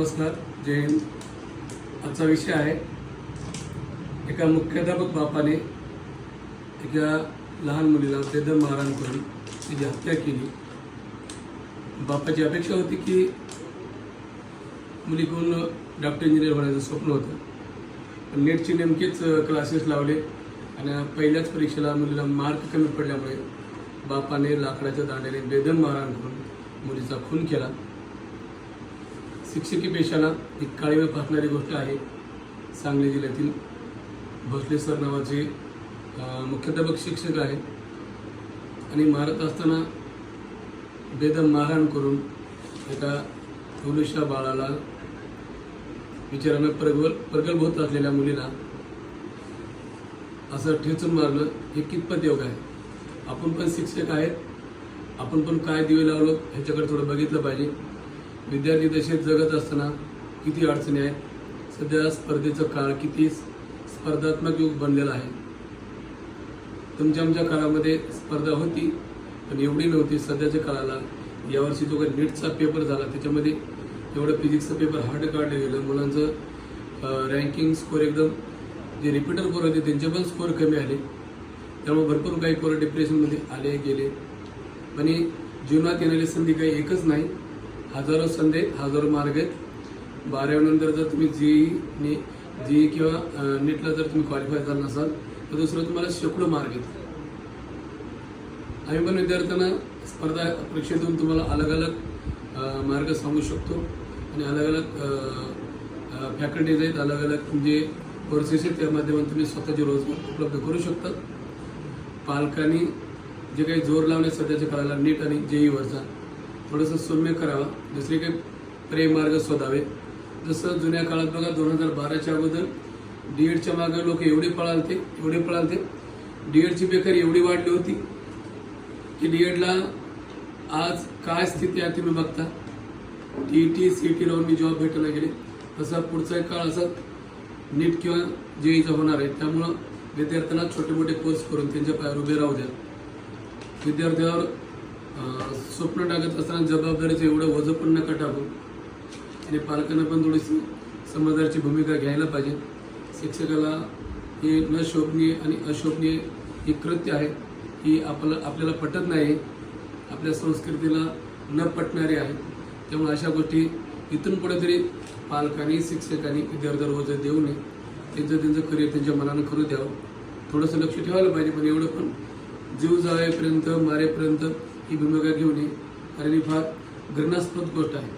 नमस्कार जय हिंद. आजचा विषय आहे एका मुख्याध्यापक बापाने एका लहान मुलीला बेदम मारहाण करून तिची हत्या केली. बापाची अपेक्षा होती की मुलीकडून डॉक्टर इंजिनियर होण्याचं स्वप्न होतं. पण नेटचे नेमकेच क्लासेस लावले आणि पहिल्याच परीक्षेला मुलीला मार्क कमी पडल्यामुळे बापाने लाकडाच्या दांड्याने बेदम मारहाण करून मुलीचा खून केला. शिक्षकी पेशाला एक काळीवर फासणारी गोष्ट आहे सांगली जिल्ह्यातील भोसले सर नावाचे मुख्याध्यापक शिक्षक आहे. आणि मारत असताना बेदम मारहाण करून एका मुलीच्या बाळाला विचारानं प्रगल प्रगल्भ होत असलेल्या मुलीला असं ठेचून मारलं हे कितपत योग आहे? आपण पण शिक्षक आहेत आपण पण काय दिवे लावलो ह्याच्याकडे थोडं बघितलं पाहिजे. विद्यार्थी दशेत जगत असताना किती अडचणी आहेत? सध्या स्पर्धेचं काळ किती स्पर्धात्मक युग बनलेलं आहे? तुमच्या आमच्या काळामध्ये स्पर्धा होती पण एवढी नव्हती. सध्याच्या काळाला यावर्षी जो काही नीटचा पेपर झाला त्याच्यामध्ये एवढं फिजिक्सचं पेपर हार्ड काढलं गेलं. मुलांचं रँकिंग स्कोर एकदम जे रिपीटर पोरं होते त्यांचे पण स्कोर कमी आले. त्यामुळे भरपूर काही पोरं डिप्रेशनमध्ये आले गेले. आणि जीवनात येणारी संधी काही एकच नाही. हजारो संधी आहेत, हजारो मार्ग आहेत. बारावीनंतर जर तुम्ही जी जी किंवा नेटला नीटला जर तुम्ही क्वालिफाय झाला नसाल तर दुसरं तुम्हाला शेकडो मार्ग आहेत. आम्ही पण विद्यार्थ्यांना स्पर्धा परीक्षेतून तुम्हाला अलग अलग मार्ग सांगू शकतो. आणि अलग अलग फॅकल्टीज आहेत अलग अलग म्हणजे कोर्सेस आहेत त्या माध्यमातून तुम्ही स्वतःचे रोजगार उपलब्ध करू शकता. पालकांनी जे काही जोर लावणे सध्याच्या काळाला नीट आणि जेईवरचा थोडंसं सौम्य करावा. दुसरे काही प्रेम मार्ग शोधावे. जसं जुन्या काळात बघा दोन हजार बाराच्या अगोदर डी एडच्या मागे लोक एवढे पळालते एवढे पळालते. डी एडची बेकारी एवढी वाढली होती की डी एडला आज काय स्थिती आहे तुम्ही बघता. टी टी सी टी लावून मी जॉब भेटायला गेले तसा पुढचा एक काळ असा नीट किंवा जेईचा होणार आहे. त्यामुळं विद्यार्थ्यांना छोटे मोठे कोर्स करून त्यांच्या पायावर उभे राहू द्या. विद्यार्थ्यावर स्वप्न टाकत असताना जबाबदारीचं एवढं वजं पण नका टाकू. आणि पालकांना पण थोडीशी समजदारची भूमिका घ्यायला पाहिजे. शिक्षकाला हे न शोभनीय आणि अशोभनीय हे कृत्य आहे ही आपलं आपल्याला पटत नाही. आपल्या संस्कृतीला न पटणारी आहे. त्यामुळे अशा गोष्टी इथून कुठेतरी पालकांनी शिक्षकांनी विद्यार्थ्यावर वजन देऊ नये. त्यांचं त्यांचं करिअर त्यांच्या मनानं करू द्यावं. थोडंसं लक्ष ठेवायला पाहिजे पण एवढं पण जीव जाळेपर्यंत मारेपर्यंत ही भूमिका घेऊ नये कारण ही फार घृणास्पद गोष्ट आहे.